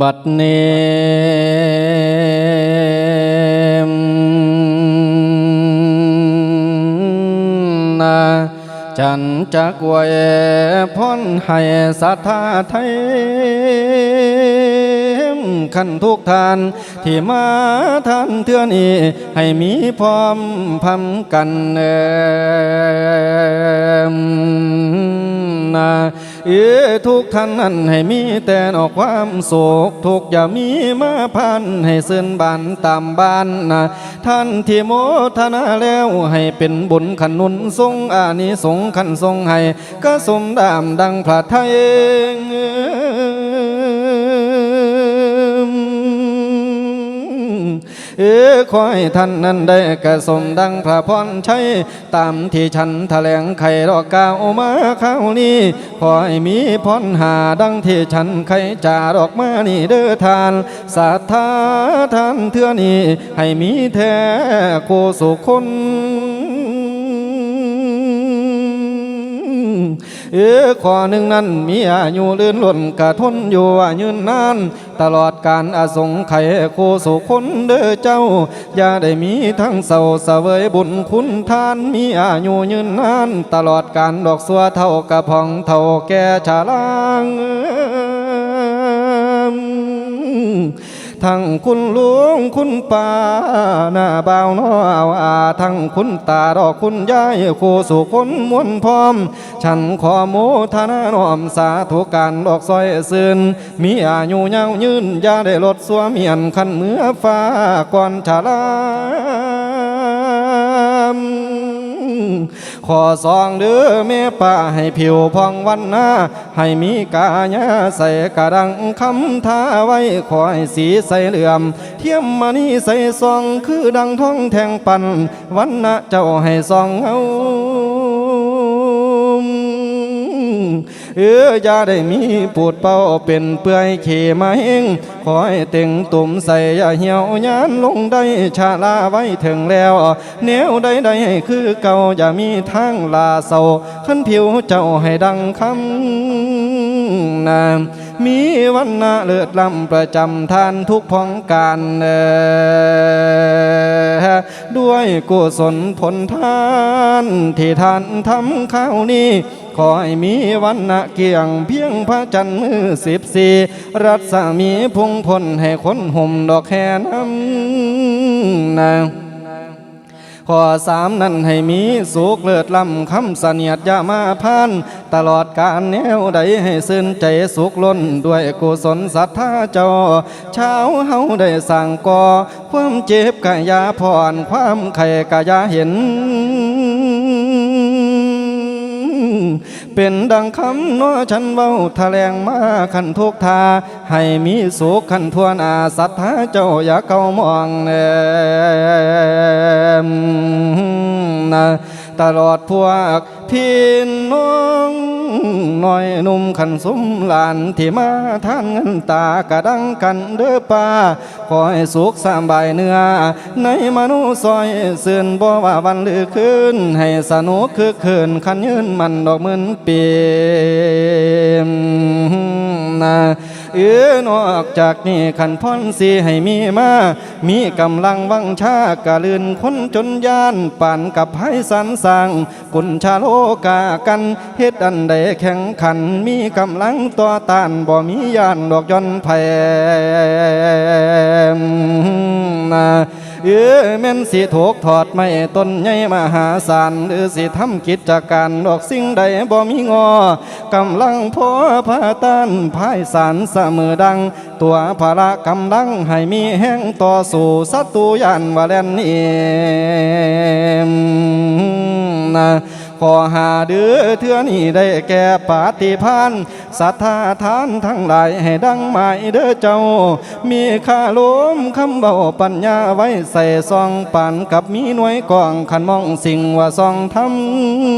บัดเนมนาจันจักวยพรให้สัทธาไทยขันทุกทาน ที่มาท่านเทือนี้ให้มีพร้อมพำกันเอมนา เอทุกท่านนั้นให้มีแต่นอกความโศกทุกอย่ามีมาพันให้ซื่นบานตามบ้านนะท่านที่โมทนาแล้วให้เป็นบุญขนุนทรงอานิสงส์ขันทรงให้ก็สมดามดังพระไทย เออขอให้ท่านนั้นได้กระสมดังพระพรชัยตามที่ฉันแถลงไขรอกกาวมาข้าวนี้ขอให้มีพรหาดังที่ฉันไขจารอกมานี่เด้อทานศรัทธาท่านเทื่อนี้ให้มีแท้โคสุคน เออข้อหนึ่งนั้นมีอายุลื่นล้นกะทนอยู่อายืนนาน ตลอดการอาสงไขโคสุคนเด้อเจ้า อย่าได้มีทั้งเศร้าเสวยบุญคุณทานมีอายุยืนนาน ตลอดการดอกสัวเท่ากระพองเท่าแก่ชาลาง ทั้งคุณหลวงคุณป้าหน้าบ่าวน้ออาอาทั้งคุณตาดอกคุณยายครูสุคนมวนพร้อม ฉันขอโมทนาน้อมสาธุการดอกซอยซื่นมีอายุยาวยืนอย่าได้ลดสัวเมียนขันเมื่อฟ้าก่อนชาลาม ขอซองเด้อแม่ป้าให้ผิวพองวันหน้า ให้มีกายาใส่กระดังคำท้าไว้ขอให้สีใส่เหลื่อม เทียมมานี่ใส่ซองคือดังท้องแทงปันวันนาเจ้าให้ซองเอา เอออย่าได้มีปูดเป่าเป็นเปื่อยเขมาเฮงขอให้เต็งตุ่มใส่อย่าเหี่ยวยานลงได้ชาลาไว้ถึงแล้วแนวใดใดๆให้คือเก่าอย่ามีทางลาเศร้าขันผิวเจ้าให้ดังคำนามมีวันนาเลิศลำประจำทานทุกพ้องการด้วยกุศลผลทาน ที่ท่านทำข้าวนี้ ขอให้มีวันนะเกียงเพียงพระจันทร์มือสิบสี่รัศมีพุงพลให้คนห่มดอกแค่น้ำนางข้อสามนั้นให้มีสุขเลิศล้ำคำเสนียดยามาพาน ตลอดการแนวใดให้ซื่นใจสุขล้นด้วยกุศลศรัทธาเจ้าเช้าเฮาได้สั่งก่อความเจ็บกะยาผ่อนความไข่กะยาเห็น เป็นดังคำน้อฉันเว้าแถลงมาขันทุกทา ให้มีสุขขันทวนอาสัทธาเจ้าอย่าเก้ามองแนนะ ตลอดพวกพี่น้องน้อยหนุ่มขันสมหลานที่มาทานเงินตากระดังกันเด้อป้าขอให้สุขสามบายเนื้อ ในมนุษย์ซอยเสื่อนบ่ว่าวันหรือคืน ให้สนุกคือคืนขันยืนมันดอกเหมือนเปียมนะ เออนอกจากนี้ขันพ่อนสีให้มีมา มีกำลังวังชากะลืนคนจนยานป่านกับไพสันสร้างกุญชาโลกากันเฮ็ดอันใดแข่งขันมีกำลังต่อต้านบ่มียานดอกย่อนแผ่ เออแม่นสิถูกถอดไม่ต้นใหญ่มหาศาลหรือสิทำกิจการดอกสิ่งใดบ่มีงอกำลังพอพาต้านภายสารเสมอดัง ตัวภาระกำลังให้มีแห้งต่อสู่ศัตรูยันวาเลนเอม นะขอหาเดือเทือนี่ได้แก่ปาฏิพันธ์ศรัทธาทานทั้งหลายให้ดังหมายเด้อเจ้า มีค่าล้มคำเบาปัญญาไว้ใส่ซองปันกับมีหน่วยกองขันมองสิ่งว่าซองท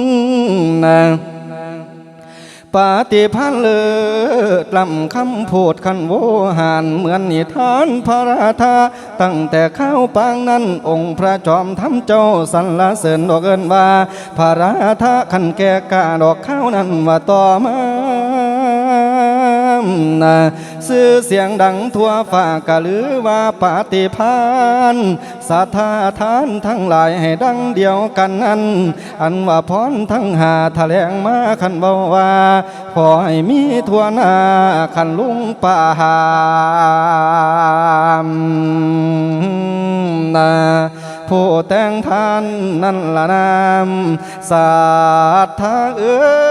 ำนะ ปาฏิพันธ์เลิศลำคำพูดคันโวหารเหมือนนิทานพระราธาตั้งแต่ข้าวปางนั้นองค์พระจอมทำเจ้าสรรเสริญดอกเอินว่า พระราธาขันแก่กาดอกข้าวนั้นว่าต่อมา นะชื่อเสียงดังทั่วฟ้ากะหรือว่าปาฏิพานสาธาทานทั้งหลายให้ดังเดียวกันนั้นอันว่าพรทั้งหาแถลงมาคันเบาว่าขอให้มีทั่วหน้าคันลุงป่าหามนาผู้แต่งทานนั่นละนามศาสตร์ทาเอ้